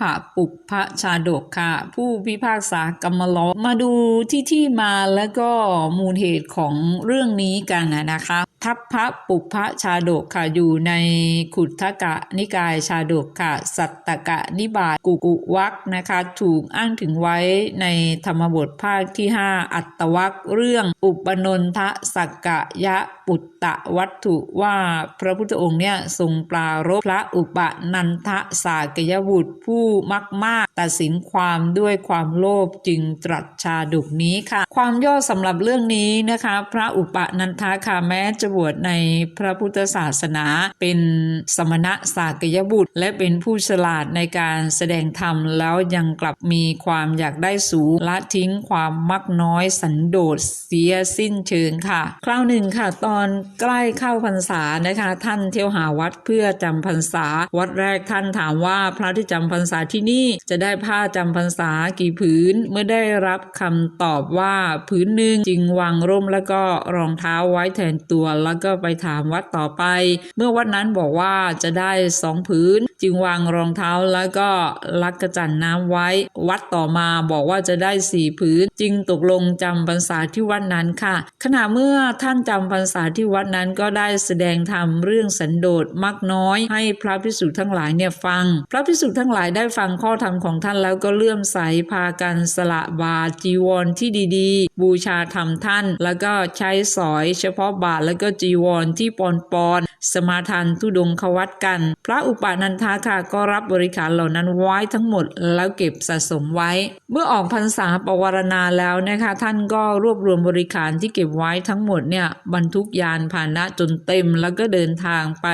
พระปุพพชาดกค่ะ ผู้พิพากษากรรมลอมาดูที่ที่มาและก็มูลเหตุของเรื่องนี้กันนะคะ ทัพพระปุพพชาดกค่ะอยู่ในขุททกะนิกายชาดกค่ะ สัตตกะนิบาตกุกุวักนะคะถูกอ้างถึงไว้ในธรรมบทภาคที่ 5 อัตตวักเรื่องอุปนนทสักกะยะปุตตะวัตถุว่าพระพุทธองค์เนี่ยทรงปรารภพระอุปนันทสากยบุตรผู้มากมากตัดสินความด้วยความโลภจึงตรัสชาดกนี้ค่ะ ความย่อสำหรับเรื่องนี้นะคะ พระอุปนันทาค่ะแม้จะบวชในพระพุทธศาสนา เป็นสมณะสากยบุตร และเป็นผู้ฉลาดในการแสดงธรรมแล้วยังกลับมีความอยากได้สูงละทิ้งความมักน้อยสันโดษเสียสิ้นเชิงค่ะ คราวหนึ่งค่ะ ตอนใกล้เข้าพรรษานะคะ ท่านเที่ยวหาวัดเพื่อจำพรรษา วัดแรกท่านถามว่าพระที่จำพรรษาที่นี่จะได้ผ้าจำพรรษากี่ผืน เมื่อได้รับคำตอบว่าผืนหนึ่งจึงวางร่มแล้วก็รองเท้าไว้แทนตัวแล้วก็ไปถามวัดต่อไป เมื่อวัดนั้นบอกว่าจะได้สองผืน จึงวางรองเท้าแล้วก็ลักกระจันน้ำไว้ วัดต่อมาบอกว่าจะได้สี่ผืน จึงตกลงจำพรรษาที่วัดนั้นค่ะ ขณะเมื่อท่านจำพรรษาที่วัดนั้นก็ได้แสดงธรรมเรื่องสันโดษมากน้อย ให้พระพิสุทั้งหลายเนี่ยฟัง พระพิสุทั้งหลายได้ฟังข้อธรรมของท่านแล้วก็เลื่อมใสพากันสละบาจีวรที่ดีๆ บูชาธรรมท่าน แล้วก็ใช้สอยเฉพาะบาทแล้วก็จีวรที่ปอนปอนๆสมาทานทุดงควัดกัน พระอุปนันทาค่ะก็รับบริขารเหล่านั้นไว้ทั้งหมด แล้วเก็บสะสมไว้ เมื่อออกพรรษาปวารณาแล้วนะคะ ท่านก็รวบรวมบริขารที่เก็บไว้ทั้งหมดเนี่ยบรรทุกยานพาหนะจนเต็ม แล้วก็เดินทางไป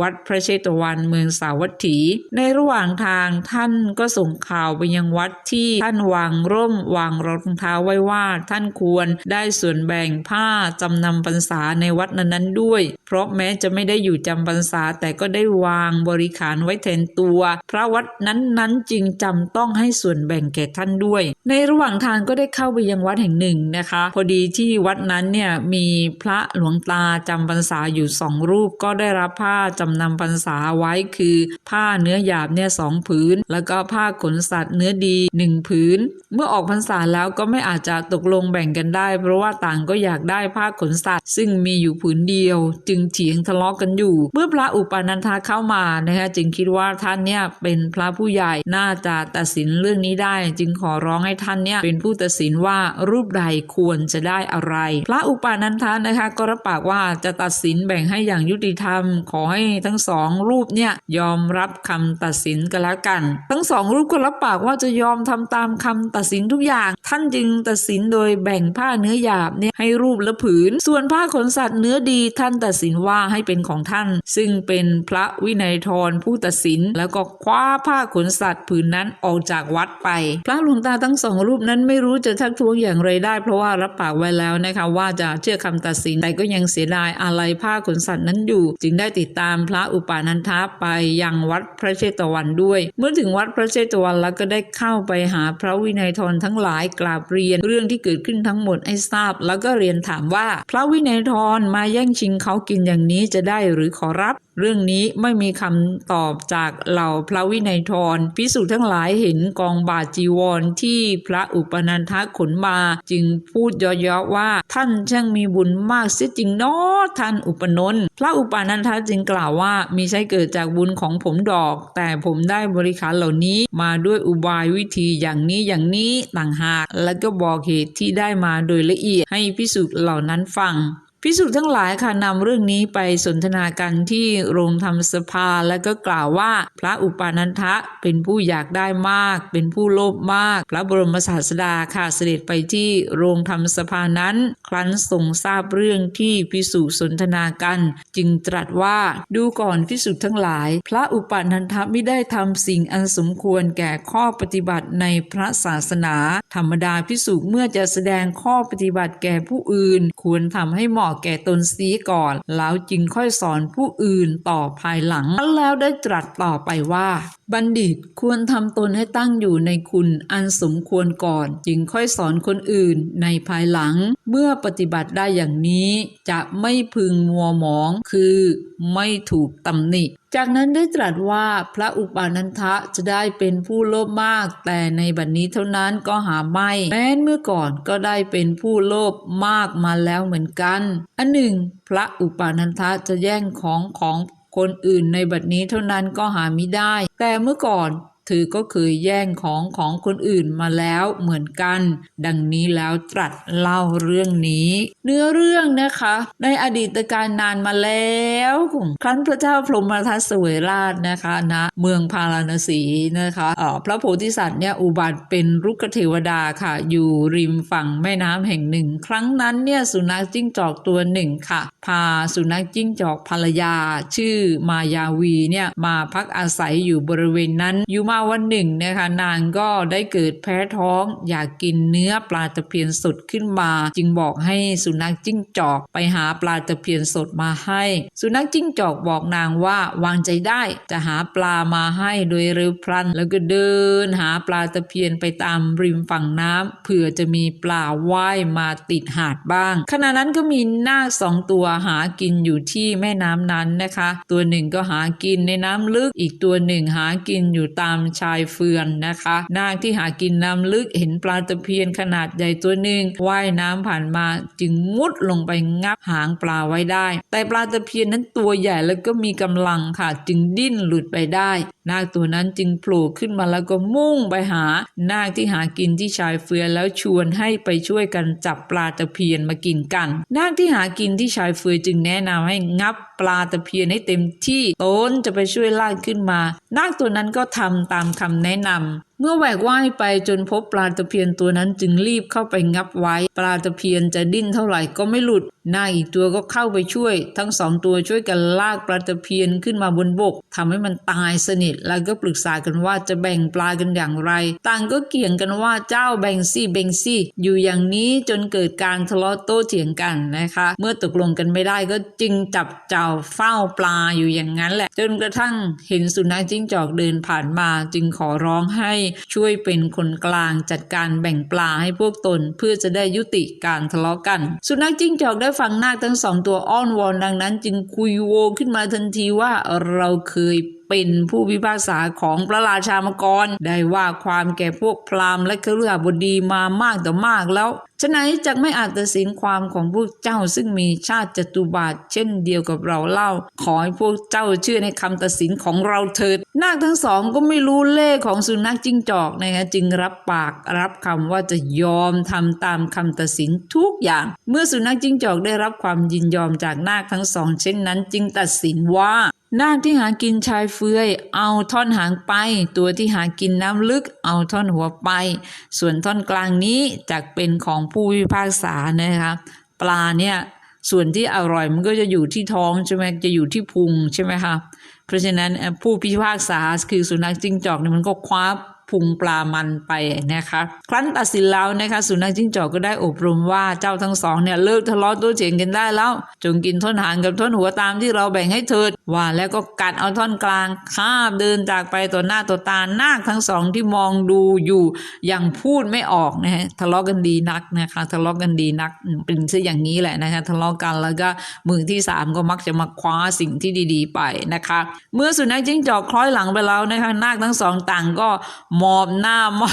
วัดพระเชตวันเมืองสาวัตถี ในระหว่างทางท่านก็ส่งข่าวไปยังวัดที่ท่านวางร่มวางรองเท้าไว้ว่าท่านควรได้ส่วนแบ่งผ้าจำนำพรรษาในวัดนั้นๆด้วย เพราะแม้จะไม่ได้อยู่จำพรรษาแต่ก็ได้วางบริขารไว้แทนตัว พระวัดนั้นๆจึงจำต้องให้ส่วนแบ่งแก่ท่านด้วย ในระหว่างทางก็ได้เข้าไปยังวัดแห่งหนึ่งนะคะ พอดีที่วัดนั้นเนี่ยมีพระหลวงตาจำพรรษาอยู่สองรูปก็ได้รับผ้าจำนำพรรษาไว้คือ ผ้าเนื้อหยาบเนี่ยสองผืน แล้วก็ผ้าขนสัตว์เนื้อดีหนึ่งผืน เมื่อออกพรรษาแล้วก็ไม่อาจจะตกลงแบ่งกันได้ เพราะว่าต่างก็อยากได้ผ้าขนสัตว์ ซึ่งมีอยู่ผืนเดียว จึงเถียงทะเลาะกันอยู่ เมื่อพระอุปนันทาเข้ามานะคะจึงคิดว่าท่านเนี่ยเป็นพระผู้ใหญ่น่าจะตัดสินเรื่องนี้ได้ จึงขอร้องให้ท่านเนี่ยเป็นผู้ตัดสินว่ารูปใดควรจะได้อะไร พระอุปนันทานะคะก็รับปากว่าจะตัดสินแบ่งให้อย่างยุติธรรม ขอให้ทั้งสองรูปเนี่ยยอมรับคำตัดสินกันแล้วกัน ทั้งสองรูปก็รับปากว่าจะยอมทำตามคำตัดสินทุกอย่าง ท่านจึงตัดสินโดยแบ่งผ้าเนื้อหยาบเนี่ยให้รูปละผืน ส่วนผ้าขนสัตว์เนื้อดีท่านตัดสินว่าให้เป็นของท่าน ซึ่งเป็นพระวินัยทรผู้ตัดสิน แล้วก็คว้าผ้าขนสัตว์ผืนนั้นออกจากวัดไป พระหลวงตาทั้งสองรูปนั้นไม่รู้จะทักท้วงอย่างไรได้ เพราะว่ารับปากไว้แล้วนะคะว่าจะเชื่อคำตัดสินแต่ก็ยังเสียดายอะไรผ้าขนสัตว์นั้นอยู่ จึงได้ติดตามพระอุปานันทาไปยังวัดพระเชตวันด้วย เมื่อถึงวัดพระเชตวันแล้วก็ได้เข้าไปหาพระวินัยทรทั้งหลายกราบเรียนเรื่องที่เกิดขึ้นทั้งหมดให้ทราบ แล้วก็เรียนถามว่า พระวินัยทรมาแย่งชิงเขากินอย่างนี้จะได้หรือขอรับ เรื่องนี้ไม่มีคำตอบจากเหล่าพระวินัยทรพิสุทั้งหลายเห็นกองบาจีวรที่พระอุปนันทขนมา จึงพูดยาะๆว่า ท่านช่างมีบุญมากเสียจริงเนาะท่านอุปนนท์พระอุปนันทจึงกล่าวว่ามีใช่เกิดจากบุญของผมดอก แต่ผมได้บริขารเหล่านี้มาด้วยอุบายวิธีอย่างนี้อย่างนี้ต่างหาก แล้วก็บอกเหตุที่ได้มาโดยละเอียดให้พิสุเหล่านั้นฟัง พิสุทั้งหลายค่ะนำเรื่องนี้ไปสนทนากันที่โรงธรรมสภาแล้วก็กล่าวว่าพระอุปานันทะเป็นผู้อยากได้มาก เป็นผู้โลภมาก พระบรมศาสดาค่ะเสด็จไปที่โรงธรรมสภานั้น ครั้นทรงทราบเรื่องที่พิสุสนทนากัน จึงตรัสว่าดูก่อนพิสุทั้งหลาย พระอุปานันทะไม่ได้ทำสิ่งอันสมควรแก่ข้อปฏิบัติในพระศาสนา ธรรมดาพิสุเมื่อจะแสดงข้อปฏิบัติแก่ผู้อื่น ควรทำให้เหมาะแก่ตนเสียก่อน แล้วจึงค่อยสอนผู้อื่นต่อภายหลังแล้วได้ตรัสต่อไปว่า บัณฑิตควรทำตนให้ตั้งอยู่ในคุณอันสมควรก่อน จึงค่อยสอนคนอื่นในภายหลัง เมื่อปฏิบัติได้อย่างนี้ จะไม่พึงมัวหมองคือไม่ถูกตำหนิจากนั้นได้ตรัสว่าพระอุปานันทะจะได้เป็นผู้โลภมาก แต่ในบัดนนี้เท่านั้นก็หาไม่ แม้นเมื่อก่อนก็ได้เป็นผู้โลภมากมาแล้วเหมือนกัน อันหนึ่ง พระอุปานันทะจะแย่งของของคนอื่นในบัดนี้เท่านั้นก็หาไม่ได้ แต่เมื่อก่อน เธอก็เคยแย่งของของคนอื่นมาแล้วเหมือนกัน ดังนี้แล้วตรัสเล่าเรื่องนี้ เนื้อเรื่องนะคะ ในอดีตการนานมาแล้วครั้นพระเจ้าพรหมทัตเสวยราชนะคะณนะเมืองพาราณสีนะคะเออพระโพธิสัตว์เนี่ยอุบัติเป็นรุกขเทวดาค่ะ อยู่ริมฝั่งแม่น้ำแห่งหนึ่ง ครั้งนั้นเนี่ยสุนัขจิ้งจอกตัวหนึ่งค่ะ พาสุนัขจิ้งจอกภรรยา ชื่อมายาวีเนี่ยมาพักอาศัยอยู่บริเวณนั้นอยู่มาวันหนึ่งนะคะนางก็ได้เกิดแพ้ท้องอยากกินเนื้อปลาตะเพียนสดขึ้นมา จึงบอกให้สุนัขจิ้งจอกไปหาปลาตะเพียนสดมาให้ สุนัขจิ้งจอกบอกนางว่าวางใจได้จะหาปลามาให้โดยเร็วพลัน แล้วก็เดินหาปลาตะเพียนไปตามริมฝั่งน้ำเผื่อจะมีปลาว่ายมาติดหาดบ้าง ขณะนั้นก็มีนาคสองตัวหากินอยู่ที่แม่น้ำนั้นนะคะ ตัวหนึ่งก็หากินในน้ำลึกอีกตัวหนึ่งหากินอยู่ตามชายเฟือนนะคะนาคที่หากินน้ำลึกเห็นปลาตะเพียนขนาดใหญ่ตัวหนึ่งว่ายน้ำผ่านมาจึงมุดลงไปงับหางปลาไว้ได้ แต่ปลาตะเพียนนั้นตัวใหญ่แล้วก็มีกำลังค่ะ จึงดิ้นหลุดไปได้ นาคตัวนั้นจึงโผล่ขึ้นมาแล้วก็มุ่งไปหา นาคที่หากินที่ชายเฟือนแล้วชวนให้ไปช่วยกันจับปลาตะเพียนมากินกัน นาคที่หากินที่ชายเฟือจึงแนะนำให้งับปลาตะเพียนให้เต็มที่ตนจะไปช่วยลากขึ้นมา นาคตัวนั้นก็ทำตามคำแนะนำ เมื่อแหวกว่ายไปจนพบปลาตะเพียนตัวนั้นจึงรีบเข้าไปงับไว้ ปลาตะเพียนจะดิ้นเท่าไหร่ก็ไม่หลุดนาคอีกตัวก็เข้าไปช่วย ทั้งสองตัวช่วยกันลากปลาตะเพียนขึ้นมาบนบกทำให้มันตายสนิท แล้วก็ปรึกษากันว่าจะแบ่งปลากันอย่างไร ต่างก็เกี่ยงกันว่าเจ้าแบ่งซี่แบ่งซี่ อยู่อย่างนี้จนเกิดการทะเลาะโต้เถียงกันนะคะ เมื่อตกลงกันไม่ได้ก็จึงจับเจ้าเฝ้าปลาอยู่อย่างนั้นแหละ จนกระทั่งเห็นสุนัขจิ้งจอกเดินผ่านมาจึงขอร้องให้ช่วยเป็นคนกลางจัดการแบ่งปลาให้พวกตน เพื่อจะได้ยุติการทะเลาะกัน สุนัขจิ้งจอกได้ฟังนาคทั้งสองตัวอ้อนวอนดังนั้น จึงคุยโวขึ้นมาทันทีว่าเราเคย เป็นผู้พิพากษาของพระราชามกร ได้ว่าความแก่พวกพราหมณ์และคฤหบดีมามากต่อมากแล้วฉะนั้นจะไม่อาจตัดสินความของพวกเจ้าซึ่งมีชาติจตุบาทเช่นเดียวกับเราเล่า ขอให้พวกเจ้าเชื่อในคำตัดสินของเราเถิด นาคทั้งสองก็ไม่รู้เล่ของสุนัขจิ้งจอกนะคะจึงรับปากรับคำว่าจะยอมทำตามคำตัดสินทุกอย่าง เมื่อสุนัขจิ้งจอกได้รับความยินยอมจากนาคทั้งสอง เช่นนั้น จึงตัดสินว่า นาคที่หากินชายเฟือย เอาท่อนหางไป ตัวที่หากินน้ำลึก เอาท่อนหัวไป ส่วนท่อนกลางนี้จักเป็นของผู้พิพากษานะคะปลาเนี่ยส่วนที่อร่อยมันก็จะอยู่ที่ท้องใช่ไหมจะอยู่ที่พุงใช่ไหมคะเพราะฉะนั้นผู้พิพากษาคือสุนัขจิ้งจอกเนี่ยมันก็คว้า พุงปลามันไปนะคะ ครั้นตัดสินแล้วนะคะสุนัขจิ้งจอกก็ได้อบรมว่าเจ้าทั้งสองเนี่ยเลิกทะเลาะโต้เถียงกันได้แล้ว จงกินท่อนหางกับท่อนหัวตามที่เราแบ่งให้เถิดว่าแล้วก็กัดเอาท่อนกลางคาบเดินจากไปต่อหน้าต่อตานาคทั้งสองที่มองดูอยู่อย่างพูดไม่ออกนะฮะทะเลาะกันดีนักนะคะทะเลาะกันดีนักเป็นซะอย่างนี้แหละนะคะทะเลาะกันแล้วก็มือที่สามก็มักจะมาคว้าสิ่งที่ดี ๆ ไปนะคะ เมื่อสุนัขจิ้งจอกคล้อยหลังไปแล้วนะคะนาคทั้งสองต่างก็มอบหน้าไหม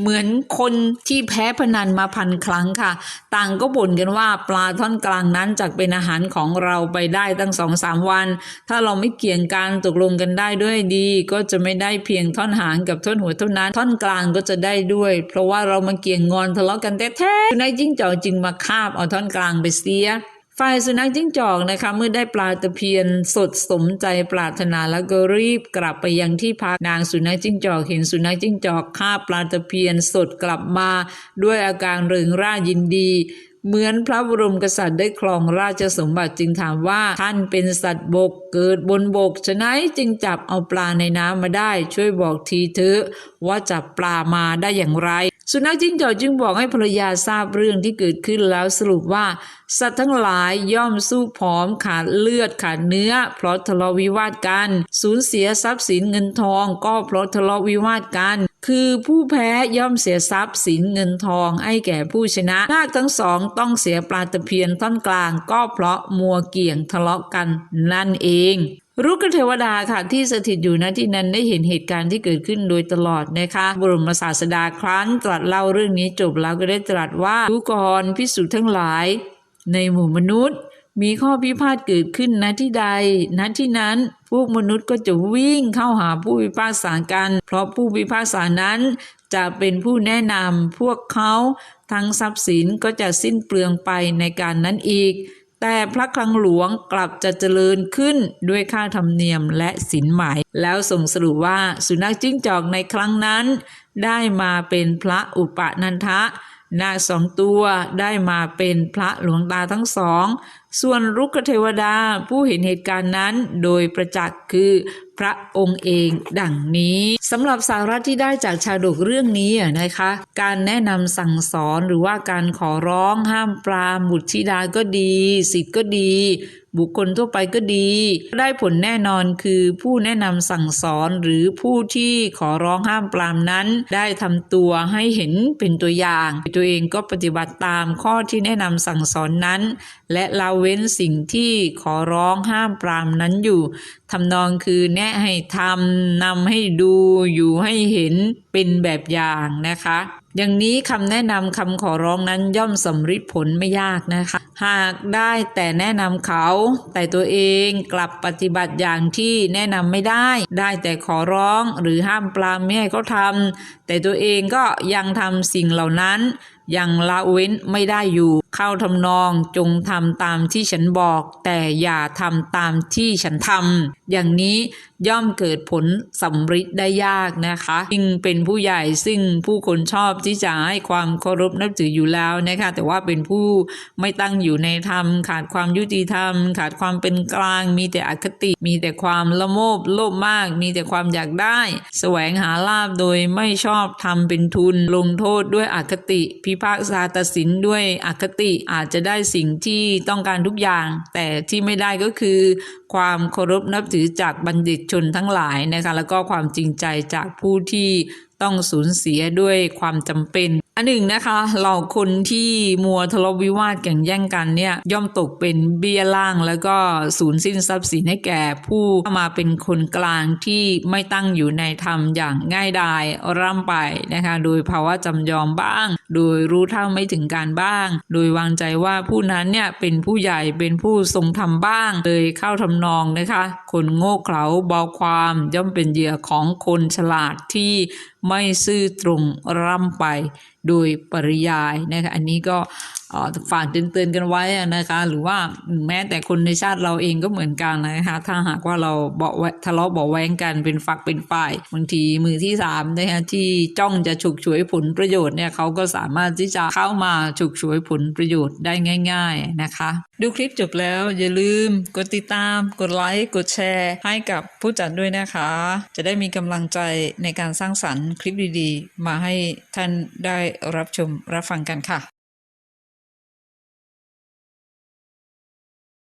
เหมือนคนที่แพ้พนันมาพันครั้งค่ะ ต่างก็บ่นกันว่าปลาท่อนกลางนั้นจักเป็นอาหารของเราไปได้ตั้งสองสามวัน ถ้าเราไม่เกี่ยงกันตกลงกันได้ด้วยดี ก็จะไม่ได้เพียงท่อนหางกับท่อนหัวเท่านั้น ท่อนกลางก็จะได้ด้วย เพราะว่าเรามาเกี่ยงงอนทะเลาะกันแท้ๆนัขจิ้งจอกจึงมาคาบเอาท่อนกลางไปเสีย ฝ่ายสุนัขจิ้งจอกนะคะเมื่อได้ปลาตะเพียนสดสมใจปรารถนาแล้วก็รีบกลับไปยังที่พักนางสุนัขจิ้งจอกเห็นสุนัขจิ้งจอกคาปลาตะเพียนสดกลับมา ด้วยอาการเริงร่ายินดี เหมือนพระบรมกษัตริย์ได้ครองราชสมบัติจึงถามว่าท่านเป็นสัตว์บกเกิดบนบกฉะนั้นจึงจับเอาปลาในน้ำมาได้ ช่วยบอกทีเถอะว่าจับปลามาได้อย่างไร สุนัขจิ้งจอกจึงบอกให้ภรรยาทราบเรื่องที่เกิดขึ้นแล้วสรุปว่า สัตว์ทั้งหลายย่อมสู้ผอมขาดเลือดขาดเนื้อ เพราะทะเลาะวิวาทกันสูญเสียทรัพย์สินเงินทอง ก็เพราะทะเลาะวิวาทกัน คือผู้แพ้ย่อมเสียทรัพย์สินเงินทองให้แก่ผู้ชนะนาคทั้งสองต้องเสียปลาตะเพียนท่อนกลาง ก็เพราะมัวเกี่ยงทะเลาะกันนั่นเอง รุกเทวดาค่ะที่สถิตอยู่ณที่นั้นได้เห็นเหตุการณ์ที่เกิดขึ้นโดยตลอดนะคะ บรมศาสดาครั้นตรัสเล่าเรื่องนี้จบแล้วก็ได้ตรัสว่าทุกรพิสุทั้งหลาย ในหมู่มนุษย์ มีข้อพิพาทเกิดขึ้นณที่ใดณที่นั้นพวกมนุษย์ก็จะวิ่งเข้าหาผู้พิพากษากัน เพราะผู้พิพากษานั้นจะเป็นผู้แนะนำพวกเขาทั้งทรัพย์สินก็จะสิ้นเปลืองไปในการนั้นอีก แต่พระคลังหลวงกลับจะเจริญขึ้นด้วยค่าธรรมเนียมและสินไหม แล้วส่งสรุปว่าสุนัขจิ้งจอกในครั้งนั้น ได้มาเป็นพระอุปนันทะนาคสองตัวได้มาเป็นพระหลวงตาทั้งสอง ส่วนรุกขเทวดาผู้เห็นเหตุการณ์นั้นโดยประจักษ์คือ พระองค์เองดังนี้สำหรับสาระที่ได้จากชาดกเรื่องนี้นะคะ การแนะนำสั่งสอนหรือว่าการขอร้องห้ามปรามบุตรธิดาก็ดีสิทธิ์ก็ดี บุคคลทั่วไปก็ดี ได้ผลแน่นอนคือผู้แนะนำสั่งสอนหรือผู้ที่ขอร้องห้ามปรามนั้น ได้ทำตัวให้เห็นเป็นตัวอย่าง ตัวเองก็ปฏิบัติตามข้อที่แนะนำสั่งสอนนั้น และละเว้นสิ่งที่ขอร้องห้ามปรามนั้นอยู่ทำนองคือแนะให้ทำนำให้ดูอยู่ให้เห็นเป็นแบบอย่างนะคะ อย่างนี้คำแนะนำคำขอร้องนั้นย่อมสำฤทธิ์ผลไม่ยากนะคะ หากได้แต่แนะนำเขา แต่ตัวเองกลับปฏิบัติอย่างที่แนะนำไม่ได้ ได้แต่ขอร้องหรือห้ามปรามไม่ให้เขาทำแต่ตัวเองก็ยังทำสิ่งเหล่านั้น ยังละเว้นไม่ได้อยู่ เข้าทำนองจงทำตามที่ฉันบอก แต่อย่าทำตามที่ฉันทำอย่างนี้ย่อมเกิดผลสำฤทธิ์ได้ยากนะคะจึงเป็นผู้ใหญ่ซึ่งผู้คนชอบที่จะให้ความเคารพนับถืออยู่แล้วนะคะแต่ว่าเป็นผู้ไม่ตั้งอยู่ในธรรม ขาดความยุติธรรม ขาดความเป็นกลาง มีแต่อคติ มีแต่ความละโมบโลภมาก มีแต่ความอยากได้ แสวงหาลาบโดยไม่ชอบทำเป็นทุนลงโทษด้วยอคติพิพากษาตัดสินด้วยอคติอาจจะได้สิ่งที่ต้องการทุกอย่าง แต่ที่ไม่ได้ก็คือ ความเคารพนับถือจากบัณฑิตชนทั้งหลายนะคะแล้วก็ความจริงใจจากผู้ที่ต้องสูญเสียด้วยความจำเป็น อันหนึ่งนะคะเหล่าคนที่มัวทะเลาะวิวาทแข่งแย่งกันเนี่ยย่อมตกเป็นเบี้ยล่างแล้วก็สูญสิ้นทรัพย์สินให้แก่ผู้มาเป็นคนกลางที่ไม่ตั้งอยู่ในธรรมอย่างง่ายดายร่ำไปนะคะโดยภาวะจำยอมบ้าง โดยรู้เท่าไม่ถึงการบ้าง โดยวางใจว่าผู้นั้นเนี่ยเป็นผู้ใหญ่เป็นผู้ทรงธรรมบ้าง เลยเข้าทำนองนะคะ คนโง่เขลาเบาความย่อมเป็นเหยื่อของคนฉลาดที่ ไม่ซื่อตรงร่ำไปโดยปริยายนะคะอันนี้ก็ฝากเตือนๆกันไว้นะคะหรือว่าแม้แต่คนในชาติเราเองก็เหมือนกันนะคะถ้าหากว่าเราเบาทะเลาะเบาแว้งกันเป็นฝักเป็นฝ่ายบางทีมือที่สามนะคะที่จ้องจะฉกฉวยผลประโยชน์เนี่ยเขาก็สามารถที่จะเข้ามาฉกฉวยผลประโยชน์ได้ง่าย ๆนะคะ ดูคลิปจบแล้วอย่าลืมกดติดตาม กดไลค์กดแชร์ ให้กับผู้จัดด้วยนะคะ จะได้มีกำลังใจในการสร้างสรรค์คลิปดีๆ มาให้ท่านได้รับชมรับฟังกันค่ะ